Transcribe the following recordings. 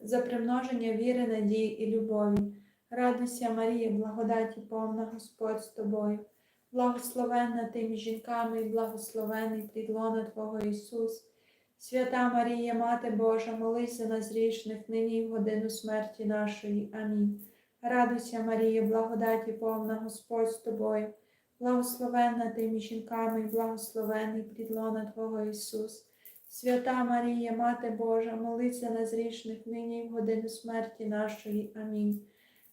за примноження віри, надії і любові. Радуйся, Марія, благодаті повна Господь з тобою, благословенна ти між жінками і благословений плідлона Твого Ісус. Свята Марія, Мати Божа, молись за нас грішних, нині і в годину смерті нашої. Амінь. Радуйся, Марія, благодаті повна Господь з тобою, благословенна ти між жінками і благословений плід лона Твого Ісус. Свята Марія, Мати Божа, молись за нас грішних, нині і в годину смерті нашої. Амінь.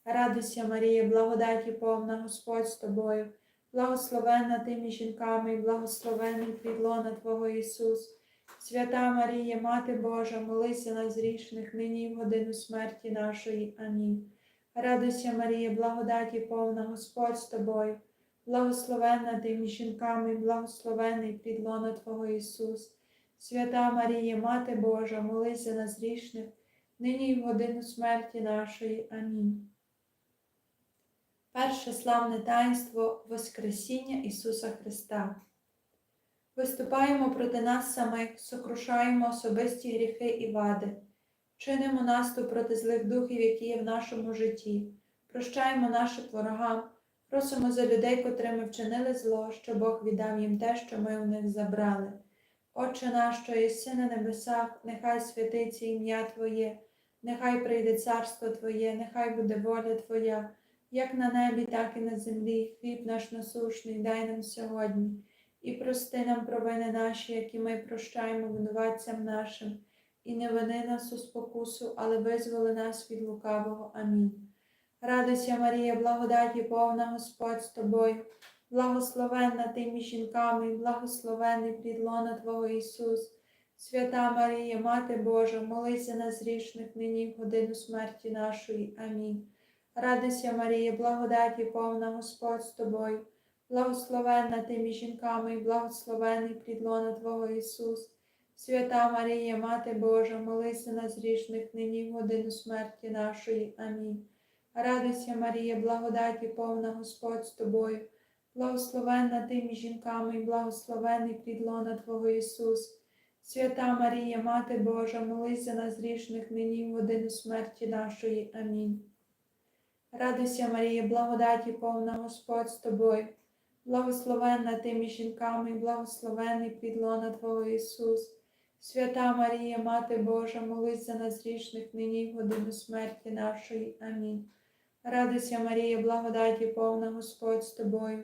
Радуйся, Марія, благодаті повна Господь з тобою, благословенна ти між жінками і благословений плід лона Твого Ісус. Свята Марія, Мати Божа, молись за нас грішних, нині і в годину смерті нашої. Амінь. Радуйся, Марія, благодаті повна Господь з тобою, благословенна ти жінками і благословений плід лона Твого Ісус. Свята Марія, Мати Божа, молись за нас грішних, нині і в годину смерті нашої. Амінь. Перше славне таїнство Воскресіння Ісуса Христа. Виступаємо проти нас самих, сокрушаємо особисті гріхи і вади, чинимо наступ проти злих духів, які є в нашому житті, прощаємо нашим ворогам, просимо за людей, котрими вчинили зло, що Бог віддав їм те, що ми у них забрали. Отче наш, що єси на небесах, нехай святиться ім'я Твоє, нехай прийде царство Твоє, нехай буде воля Твоя, як на небі, так і на землі. Хліб наш насушний, дай нам сьогодні, і прости нам провини наші, які ми прощаємо винуватцям нашим, і не вини нас у спокусу, але визволи нас від лукавого. Амінь. Радуйся, Марія, благодаті повна Господь з тобою. Благословенна ти між жінками, благословений плід лона Твого Ісус. Свята Марія, Мати Божа, молись за нас грішних нині в годину смерті нашої. Амінь. Радуйся, Марія, благодаті повна Господь з тобою, благословенна ти між жінками, благословений плід лона Твого Ісус. Свята Марія, Мати Божа, молись за нас грішних нині в годину смерті нашої. Амінь. Радуйся, Марія, благодаті повна Господь з тобою. Благословенна ти між жінками і благословений плідлона Твого Ісус. Свята Марія, Мати Божа, молись за нас грішних нині в годину смерті нашої. Амінь. Радуйся, Марія, благодаті повна Господь з тобою. Благословенна ти між жінками і благословений плід лона Твого Ісус. Свята Марія, Мати Божа, молись за нас грішних нині в годину смерті нашої. Амінь. Радуйся, Марія, благодаті повна Господь з тобою.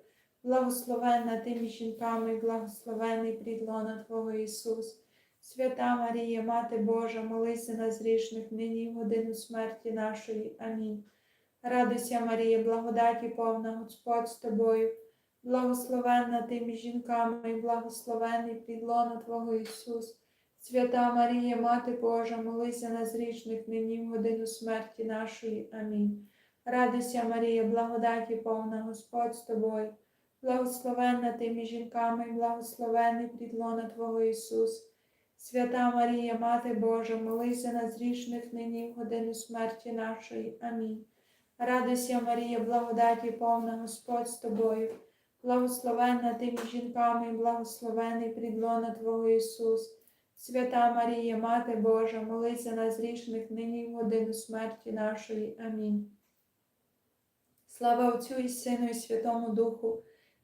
Благословенна ти між жінками, благословений плід лона Твого Ісус. Свята Марія, Мати Божа, молись за нас грішних нині в годину смерті нашої. Амінь. Радуйся, Марія, благодаті повна Господь з тобою, благословенна ти між жінками, благословений підлона Твого Ісус. Свята Марія, Мати Божа, молися на зрічних нині в годину смерті нашої. Амінь. Радуйся, Марія, благодаті повна Господь з тобою, благословенна ти між жінками, і благословений підлона Твого Ісус. Свята Марія, Мати Божа, молися на зрішних нині в годину смерті нашої. Амінь. Радуйся, Марія, благодаті повна Господь з тобою, благословенна ти між жінками, і благословений підлона Твого Ісус. Свята Марія, Мати Божа, молися на зрішних нині в годину смерті нашої. Амінь. Слава Отцю і Сину, і Святому Духу,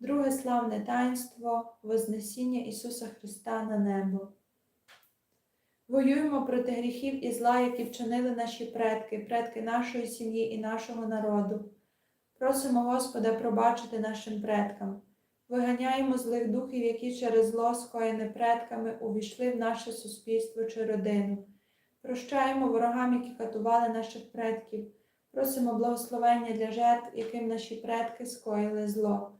Друге славне таїнство Вознесіння Ісуса Христа на небо. Воюємо проти гріхів і зла, які вчинили наші предки, предки нашої сім'ї і нашого народу. Просимо Господа пробачити нашим предкам. Виганяємо злих духів, які через зло, скоєне предками, увійшли в наше суспільство чи родину. Прощаємо ворогам, які катували наших предків. Просимо благословення для жертв, яким наші предки скоїли зло.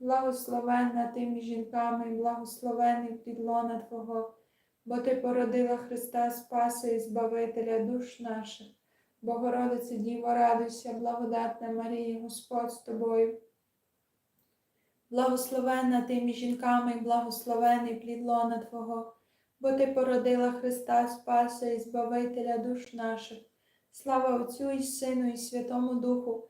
благословенна ти між жінками, благословений плідлона Твого бо Ти породила Христа Спаса і Збавителя душ наших. Богородице Діво, радуйся, благодатна Марія, Господь з тобою. Благословенна ти між жінками, і благословений плід лона Твого, бо Ти породила Христа Спаса і Збавителя душ наших. Слава Отцю і Сину, і Святому Духу,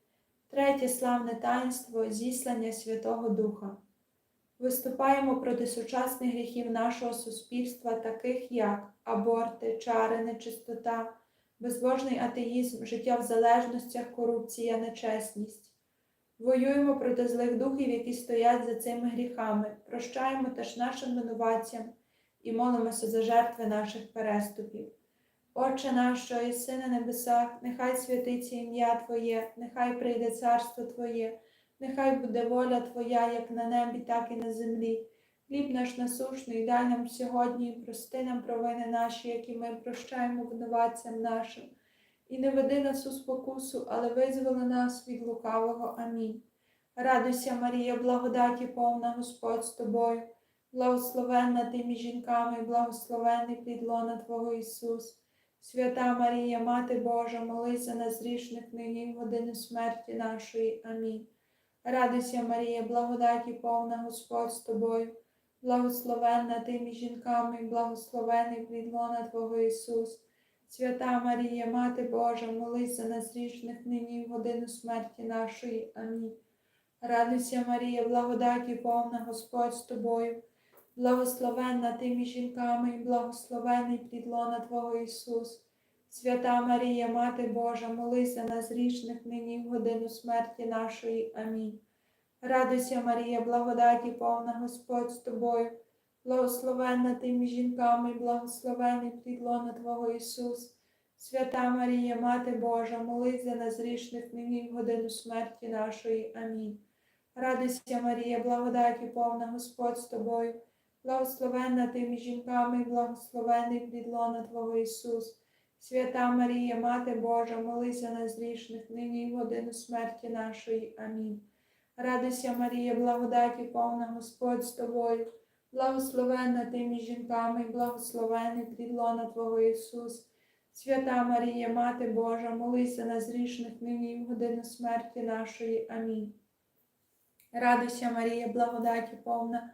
Третє славне таїнство зіслання Святого Духа. Виступаємо проти сучасних гріхів нашого суспільства, таких як аборти, чари, нечистота, безбожний атеїзм, життя в залежностях, корупція, нечесність. Воюємо проти злих духів, які стоять за цими гріхами, прощаємо теж нашим винуватцям і молимося за жертви наших переступів. Отче наш, що єси на небесах, нехай святиться ім'я Твоє, нехай прийде царство Твоє, нехай буде воля Твоя, як на небі, так і на землі. Хліб наш насушний, дай нам сьогодні, і прости нам провини наші, які ми прощаємо винуватцям нашим. І не веди нас у спокусу, але визволи нас від лукавого. Амінь. Радуйся, Марія, благодаті повна Господь з тобою, благословенна ти між жінками, і благословений плід лона Твого Ісус. Свята Марія, Мати Божа, молись за нас грішних нині і в годину смерті нашої. Амінь. Радуйся, Марія, благодаті повна Господь з тобою, благословенна ти між жінками, благословений плід лона Твого Ісус. Свята Марія, Мати Божа, молись за нас грішних нині в годину смерті нашої. Амінь. Радуйся, Марія, благодаті повна Господь з тобою, благословенна ти між жінками, і благословений плід лона Твого Ісус. Свята Марія, Мати Божа, молись за нас грішних нині в годину смерті нашої. Амінь. Радуйся, Марія, благодаті повна Господь з тобою, благословенна ти між жінками, і благословений плід лона Твого Ісус. Свята Марія, Мати Божа, молись за нас грішних нині в годину смерті нашої. Амінь. Радуйся, Марія, благодаті повна Господь з тобою, благословенна ти між жінками, і благословений плід лона Твого Ісус. Свята Марія, Мати Божа, молись за нас грішних нині і в годину смерті нашої. Амінь. Радуйся, Марія, благодаті повна Господь з тобою, благословенна ти між жінками, і благословений плід лона Твого Ісус. Свята Марія, Мати Божа, молись за нас грішних нині і в годину смерті нашої. Амінь. Радуйся, Марія, благодаті повна,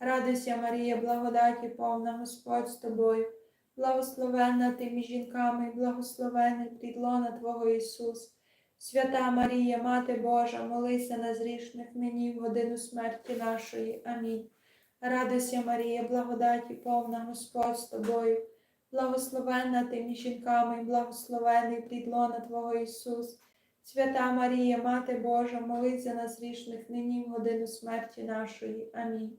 Радуйся, Марія, благодаті повна Господь з тобою, благословенна ти між жінками, благословений плід Твого Ісус. Свята Марія, Мати Божа, молись за нас грішних нині в годину смерті нашої. Амінь. Радуйся, Марія, благодаті повна Господь з тобою, благословенна ти між жінками, благословений плід Твого Ісус. Свята Марія, Мати Божа, молись за нас грішних нині в годину смерті нашої. Амінь.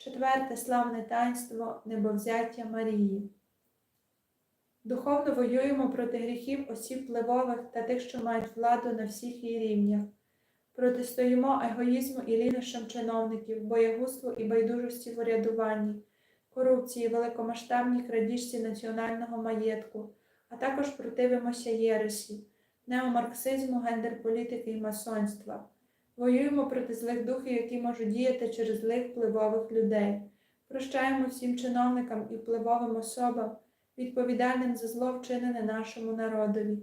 Четверте славне таїнство небовзяття Марії. Духовно воюємо проти гріхів осіб впливових та тих, що мають владу на всіх її рівнях. Протистоїмо егоїзму і лінощам чиновників, боягузтву і байдужості в урядуванні, корупції, великомасштабній крадіжці національного маєтку, а також противимося єресі неомарксизму, гендерполітики і масонства. Воюємо проти злих духів, які можуть діяти через злих впливових людей. Прощаємо всім чиновникам і впливовим особам, відповідальним за зло вчинене нашому народові.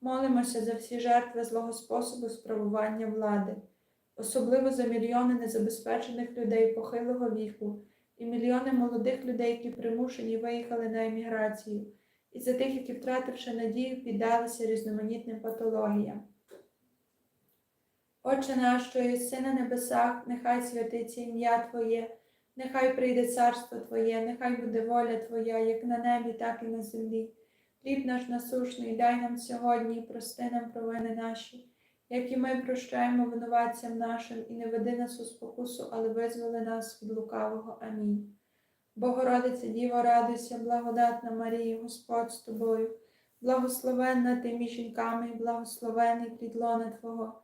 Молимося за всі жертви злого способу справування влади, особливо за мільйони незабезпечених людей похилого віку і мільйони молодих людей, які примушені виїхали на еміграцію і за тих, які, втративши надію, піддалися різноманітним патологіям. Отче наш, що єси на небесах, нехай святиться ім'я Твоє, нехай прийде царство Твоє, нехай буде воля Твоя, як на небі, так і на землі. Хліб наш насушний, дай нам сьогодні і прости нам провини наші, як і ми прощаємо винуватцям нашим, і не веди нас у спокусу, але визволи нас від лукавого. Амінь. Богородице Діво, радуйся, благодатна Марія, Господь з тобою, благословенна ти між жінками, благословений плід лона Твого,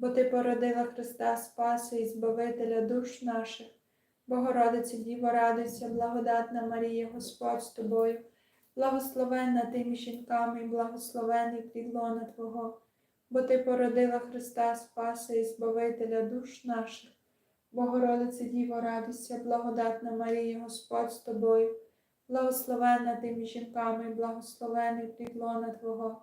бо Ти породила Христа Спаса і Збавителя душ наших. Богородице Діво, радуйся, благодатна Марія, Господь з тобою, благословенна ти між жінками, і благословений плід лона Твого, бо Ти породила Христа Спаса і Збавителя душ наших. Богородице Діво, радуйся, благодатна Марія, Господь з тобою, благословенна ти між жінками, благословений плід лона Твого,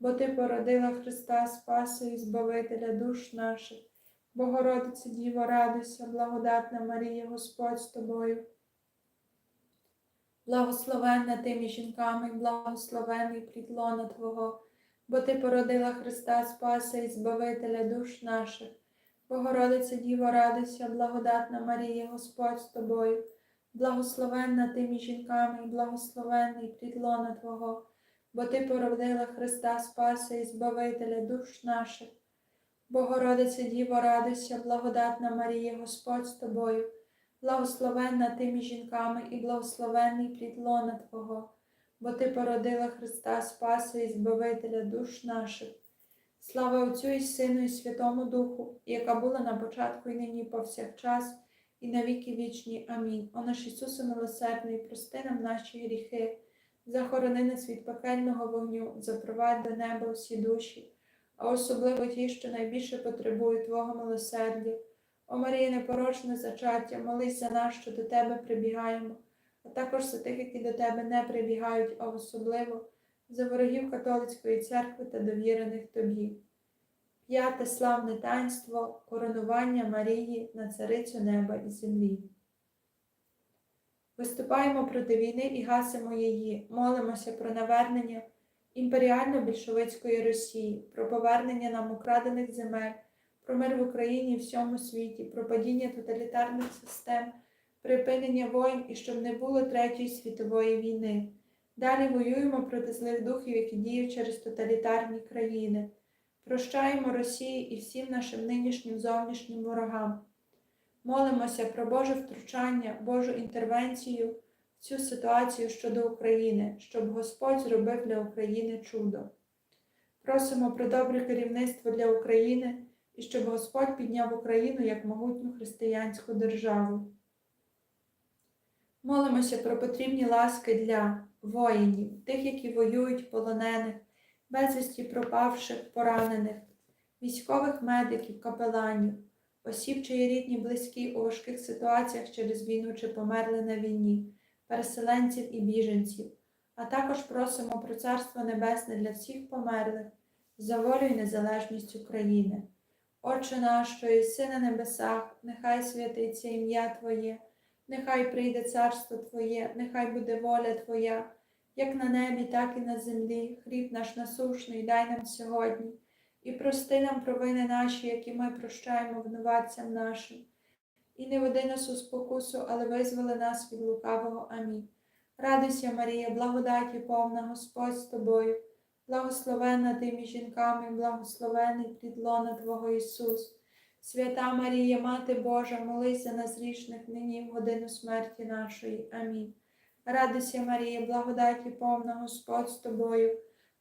бо Ти породила Христа Спаса і Збавителя душ наших. Богородице Діво, радуйся, благодатна Марія, Господь з тобою. Благословенна ти між жінками, благословений плід лона Твого, бо Ти породила Христа Спаса і Збавителя душ наших. Богородице Діво, радуйся, благодатна Марія, Господь з тобою, благословенна ти жінками, і благословенний плід лона Твого, бо Ти породила Христа Спаса і Збавителя душ наших. Богородице Діво, радуйся, благодатна Марія, Господь з тобою, благословенна ти між жінками, і благословенний плід лона Твого, бо Ти породила Христа Спаса і Збавителя душ наших. Слава Отцю і Сину, і Святому Духу, яка була на початку і нині, і повсякчас, і на віки вічні. Амінь. О наш Ісусе милосердний, прости нам наші гріхи, захорони нас від пекельного вогню, запровадь до неба всі душі, а особливо ті, що найбільше потребують Твого милосердя. О Марія, непорочне зачаття, молись за нас, що до Тебе прибігаємо, а також за тих, які до Тебе не прибігають, а особливо за ворогів католицької церкви та довірених тобі. П'яте славне таїнство коронування Марії на царицю неба і землі. Виступаємо проти війни і гасимо її, молимося про навернення імперіально-більшовицької Росії, про повернення нам украдених земель, про мир в Україні і всьому світі, про падіння тоталітарних систем, припинення воїн і щоб не було Третьої світової війни. Далі воюємо проти злих духів, які діють через тоталітарні країни. Прощаємо Росії і всім нашим нинішнім зовнішнім ворогам. Молимося про Боже втручання, Божу інтервенцію в цю ситуацію щодо України, щоб Господь зробив для України чудо. Просимо про добре керівництво для України і щоб Господь підняв Україну як могутню християнську державу. Молимося про потрібні ласки для воїнів, тих, які воюють, полонених, безвісті пропавших, поранених, військових медиків, капеланів, осіб, чиї рідні, близькі у важких ситуаціях через війну чи померли на війні, переселенців і біженців, а також просимо про Царство Небесне для всіх померлих за волю і незалежність України. Отче наш, що єси на небесах, нехай святиться ім'я Твоє. Нехай прийде царство Твоє, нехай буде воля Твоя, як на небі, так і на землі. Хліб наш насушний дай нам сьогодні, і прости нам провини наші, які ми прощаємо винуватцям нашим. І не веди нас у спокусу, але визволи нас від лукавого. Амінь. Радуйся, Марія, благодаті повна Господь з тобою, благословенна ти між жінками, благословений плід лона Твого Ісус. Свята Марія, Мати Божа, молись за нас грішних нині в годину смерті нашої. Амінь. Радуйся, Марія, благодаті повна Господь з тобою,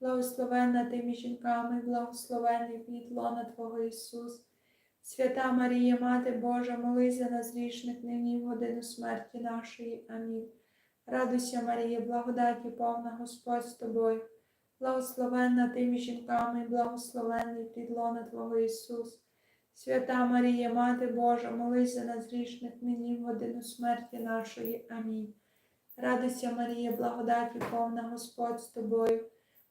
благословенна ти між жінками, благословений плід лона Твого Ісус. Свята Марія, Мати Божа, молись за нас грішних нині в годину смерті нашої. Амінь. Радуйся, Марія, благодаті повна Господь з тобою, благословенна ти між жінками, благословений плід лона Твого Ісус. Свята Марія, Мати Божа, молись за нас грішних нині в годину смерті нашої. Амінь. Радуйся, Марія, благодаті повна Господь з тобою,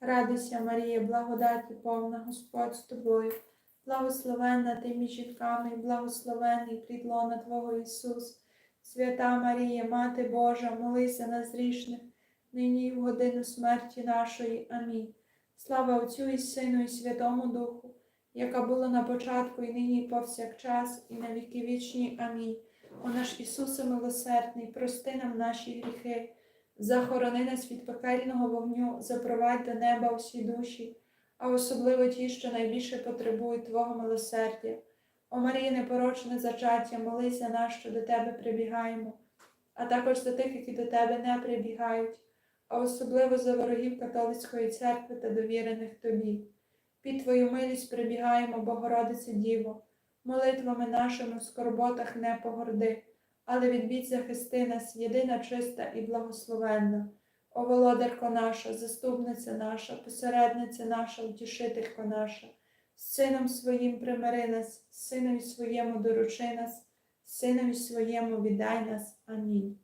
Радуйся, Марія, благодаті повна Господь з тобою, благословенна ти між жінками, і благословений плід лона Твого Ісус. Свята Марія, Мати Божа, молись за нас грішних, нині і в годину смерті нашої. Амінь. Слава Отцю і Сину, і Святому Духу, яка була на початку, і нині, і повсякчас, і на віки вічні. Амінь. О наш Ісусе милосердний, прости нам наші гріхи, захорони нас від пекельного вогню, запровадь до неба всі душі, а особливо ті, що найбільше потребують Твого милосердя. О Марія, непорочне зачаття, молись за нас, що до Тебе прибігаємо, а також за тих, які до Тебе не прибігають, а особливо за ворогів католицької церкви та довірених Тобі. Під Твою милість прибігаємо, Богородице Діво, молитвами нашими в скорботах не погорди, але від бід захисти нас, єдина чиста і благословенна. О володарко наша, заступниця наша, посередниця наша, утішителько наша, з сином своїм примири нас, синові своєму доручи нас, синові своєму віддай нас. Амінь.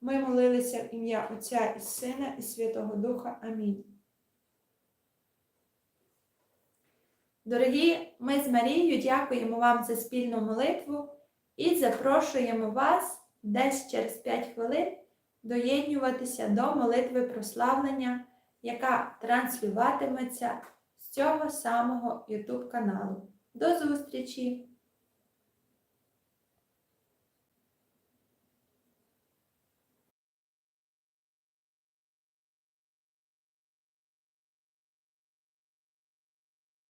Ми молилися в ім'я Отця і Сина, і Святого Духа. Амінь. Дорогі, ми з Марією дякуємо вам за спільну молитву і запрошуємо вас десь через 5 хвилин доєднюватися до молитви прославлення, яка транслюватиметься з цього самого YouTube каналу. До зустрічі!